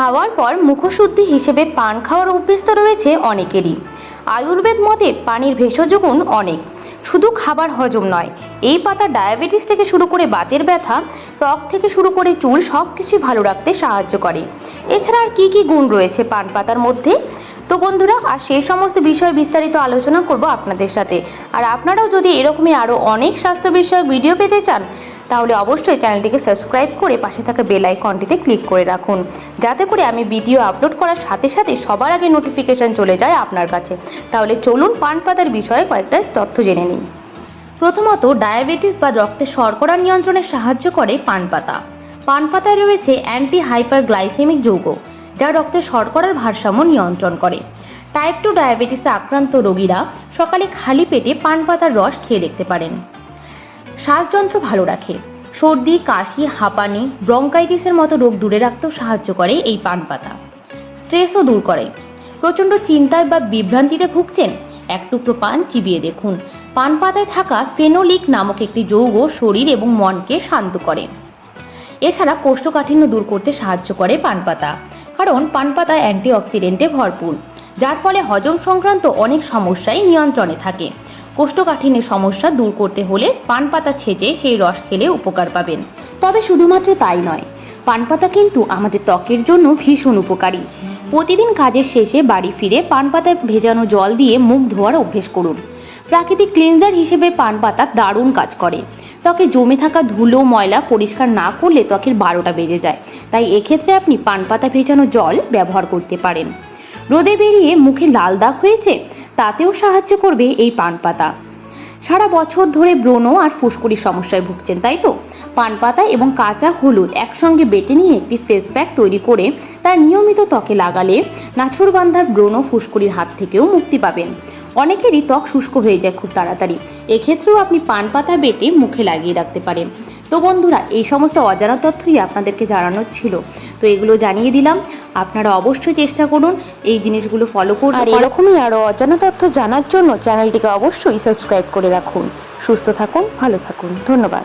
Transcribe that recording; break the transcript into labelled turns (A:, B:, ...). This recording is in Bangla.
A: খাওয়ার পর মুখশুদ্ধি হিসেবে পান খাওয়ার অভ্যেস তো রয়েছে অনেকেরই। আয়ুর্বেদ মতে পানির ভেষজ গুণ অনেক। শুধু খাবার হজম নয়, এই পাতা ডায়াবেটিস থেকে শুরু করে বাতের ব্যথা, ত্বক থেকে শুরু করে চুল সব কিছু ভালো রাখতে সাহায্য করে। এছাড়া আর কী কী গুণ রয়েছে পান পাতার মধ্যে? তো বন্ধুরা, আর সেই সমস্ত বিষয়ে বিস্তারিত আলোচনা করব আপনাদের সাথে। আর আপনারাও যদি এরকমই আরও অনেক স্বাস্থ্য বিষয়ে ভিডিও পেতে চান তাহলে অবশ্যই চ্যানেলটিকে সাবস্ক্রাইব করে পাশে থাকা বেল আইকনটিতে ক্লিক করে রাখুন। যাতে করে আমি ভিডিও আপলোড করার সাথে সাথে সবার আগে নোটিফিকেশন চলে যায় আপনার কাছে। তাহলে চলুন পান পাতার বিষয়ে কয়েকটা তথ্য জেনে নিই। প্রথমত, ডায়াবেটিস বা রক্তে শর্করা নিয়ন্ত্রণে সাহায্য করে পান পাতা পান পাতায় রয়েছে অ্যান্টি হাইপার গ্লাইসেমিক যৌগ, যা রক্তে শর্করার ভারসাম্য নিয়ন্ত্রণ করে। টাইপ টু ডায়াবেটিসে আক্রান্ত রোগীরা সকালে খালি পেটে পান পাতার রস খেয়ে দেখতে পারেন। শ্বাসযন্ত্র ভালো রাখে। সর্দি, কাশি, হাঁপানি, ব্রঙ্কাইটিসের মতো রোগ দূরে রাখতেও সাহায্য করে এই পান পাতা। স্ট্রেসও দূর করে। প্রচণ্ড চিন্তায় বা বিভ্রান্তিতে ভুগছেন? এক টুকরো পান চিবিয়ে দেখুন। পান পাতায় থাকা ফেনোলিক নামক একটি যৌগ শরীর এবং মনকে শান্ত করে। এছাড়া কোষ্ঠকাঠিন্য দূর করতে সাহায্য করে পান পাতা। কারণ পান পাতা অ্যান্টিঅক্সিডেন্টে ভরপুর। যার ফলে হজম সংক্রান্ত অনেক সমস্যাই নিয়ন্ত্রণে থাকে। কোষ্ঠকাঠিন্যের সমস্যা দূর করতে হলে পান পাতা ছেঁচে সেই রস খেলে উপকার পাবেন। তবে শুধুমাত্র তাই নয় পান পাতা কিন্তু আমাদের ত্বকের জন্য ভীষণ উপকারী। প্রতিদিন কাজের শেষে বাড়ি ফিরে পান পাতায় ভেজানো জল দিয়ে মুখ ধোয়ার অভ্যেস করুন। প্রাকৃতিক ক্লিনজার হিসেবে পান পাতা দারুণ কাজ করে। ত্বকে জমে থাকা ধুলো, ময়লা পরিষ্কার না করলে ত্বকের বারোটা বেজে যায়। তাই এক্ষেত্রে আপনি পান পাতা ভেজানো জল ব্যবহার করতে পারেন। রোদে বেরিয়ে মুখে লাল দাগ হয়েছে? তাতেও সাহায্য করবে এই পান পাতা। সারা বছর ধরে ব্রণ আর ফুসকুড়ির সমস্যায় ভুগছেন, তাই তো? পান পাতা এবং কাঁচা হলুদ একসঙ্গে বেটে নিয়ে একটি ফেস প্যাক তৈরি করে তা নিয়মিত ত্বকে লাগালে নাছরবান্ধার ব্রণ ফুসকুড়ির হাত থেকেও মুক্তি পাবেন। অনেকেরই ত্বক শুষ্ক হয়ে যায় খুব তাড়াতাড়ি। এক্ষেত্রেও আপনি পান পাতা বেটে মুখে লাগিয়ে রাখতে পারেন। তো বন্ধুরা, এই সমস্ত অজানা তথ্যই আপনাদেরকে জানানোর ছিল। তো এগুলো জানিয়ে দিলাম। আপনারা অবশ্যই চেষ্টা করুন এই জিনিসগুলো ফলো করুন আর এরকমই আরও অজানা তথ্য জানার জন্য চ্যানেলটিকে অবশ্যই সাবস্ক্রাইব করে রাখুন। সুস্থ থাকুন ভালো থাকুন। ধন্যবাদ।